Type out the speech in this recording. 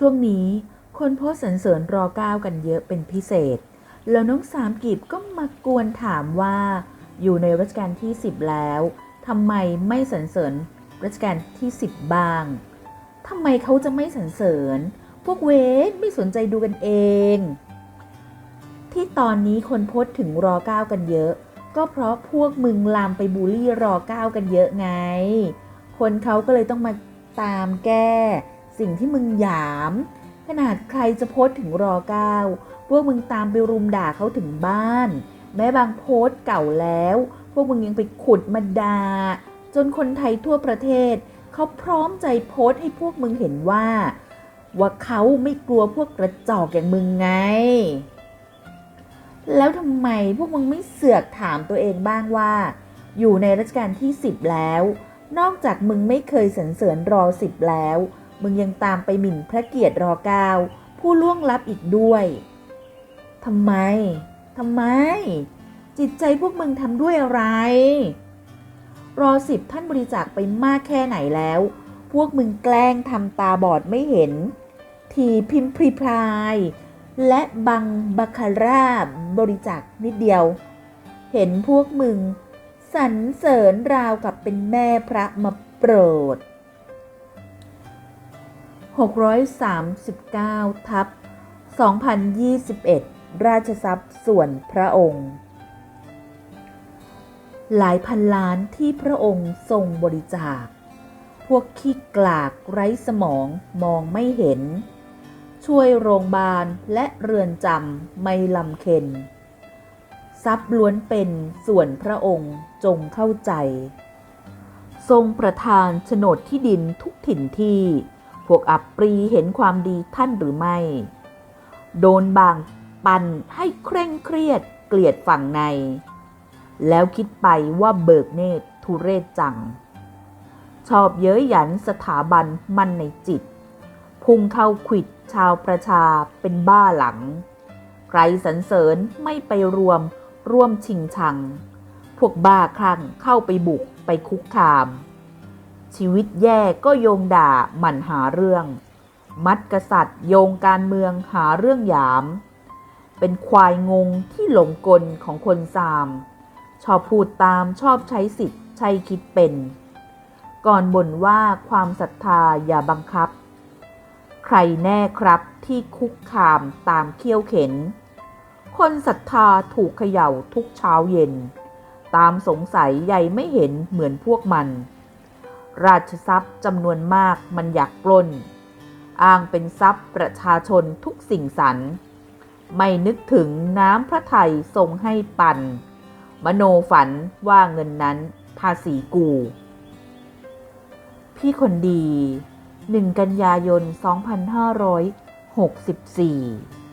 ช่วงนี้คนโพส์สรรเสริญรอเก้ากันเยอะเป็นพิเศษ แล้วน้องสามกีบก็มากวนถามว่า อยู่ในรัชกาลที่ 10 แล้วทำไมไม่สรรเสริญรัชกาลที่ 10 บ้างทำไมเขาจะไม่สรรเสริญ พวกเวทไม่สนใจดูกันเอง ที่ตอนนี้คนโพส์ถึงรอเก้ากันเยอะ ก็เพราะพวกมึงลามไปบูลลี่รอเก้ากันเยอะไง คนเขาก็เลยต้องมาตามแก้ สิ่งที่มึงหยาม ขนาดใครจะโพสถึงรอเก้าพวกมึงตามไปรุมด่าเขาถึงบ้าน แม้บางโพสต์เก่าแล้ว พวกมึงยังไปขุดมาด่าจนคนไทยทั่วประเทศ เขาพร้อมใจโพสต์ให้พวกมึงเห็นว่า ว่าเขาไม่กลัวพวกกระจอกอย่างมึงไง แล้วทำไมพวกมึงไม่เสือกถามตัวเองบ้างว่า อยู่ในรัชกาลที่ 10 แล้ว นอกจากมึงไม่เคยสรรเสริญรอสิบแล้ว มึงยังตามไปหมิ่นพระเกียรติรอเก้าผู้ล่วงลับอีกด้วยทำไมทำไม จิตใจพวกมึงทำด้วยอะไร รอสิบท่านบริจาคไปมากแค่ไหนแล้ว พวกมึงแกล้งทำตาบอดไม่เห็น ทีพิมพ์พรีพราย และบังบาคาร่าบริจาคนิดเดียว เห็นพวกมึงสรรเสริญราวกับเป็นแม่พระมาโปรด 639 ทับ 2021 ราชทรัพย์ส่วนพระองค์ หลายพันล้านที่พระองค์ทรงบริจาค พวกขี้กลากไร้สมองมองไม่เห็น ช่วยโรงพยาบาลและเรือนจำไม่ลำเค็น ทรัพย์ล้วนเป็นส่วนพระองค์จงเข้าใจ ทรงประทานโฉนดที่ดินทุกถิ่นที่ พวกอับปรีเห็นความดีท่านหรือไม่ โดนบางปันให้เคร่งเครียดเกลียดฝั่งใน แล้วคิดไปว่าเบิกเนตรทุเรศจัง ชอบเย้ยหยันสถาบันมันในจิต พุ่งเข้าขิดชาวประชาเป็นบ้าหลัง ใครสรรเสริญไม่ไปรวมร่วมชิงชัง พวกบ้าคลั่งเข้าไปบุกไปคุกคาม ชีวิตแย่ก็โยงด่าหมั่นหาเรื่อง มัดกษัตริย์ โยงการเมืองหาเรื่องหยาม เป็นควายงงที่หลงกลของคนซาม ชอบพูดตามชอบใช้สิทธิ์ใช้คิดเป็น ก่อนบ่นว่าความศรัทธาอย่าบังคับ ใครแน่ครับที่คุกคามตามเขี้ยวเข็น คนศรัทธาถูกเขย่าทุกเช้าเย็น ตามสงสัยใหญ่ไม่เห็นเหมือนพวกมัน ราชทรัพย์จำนวนมากมันอยากปล้น อ้างเป็นทรัพย์ประชาชนทุกสิ่งสรรไม่นึกถึงน้ำพระไทยทรงให้ปัน มโนฝันว่าเงินนั้นภาษีกู พี่คนดี 1 กันยายน 2564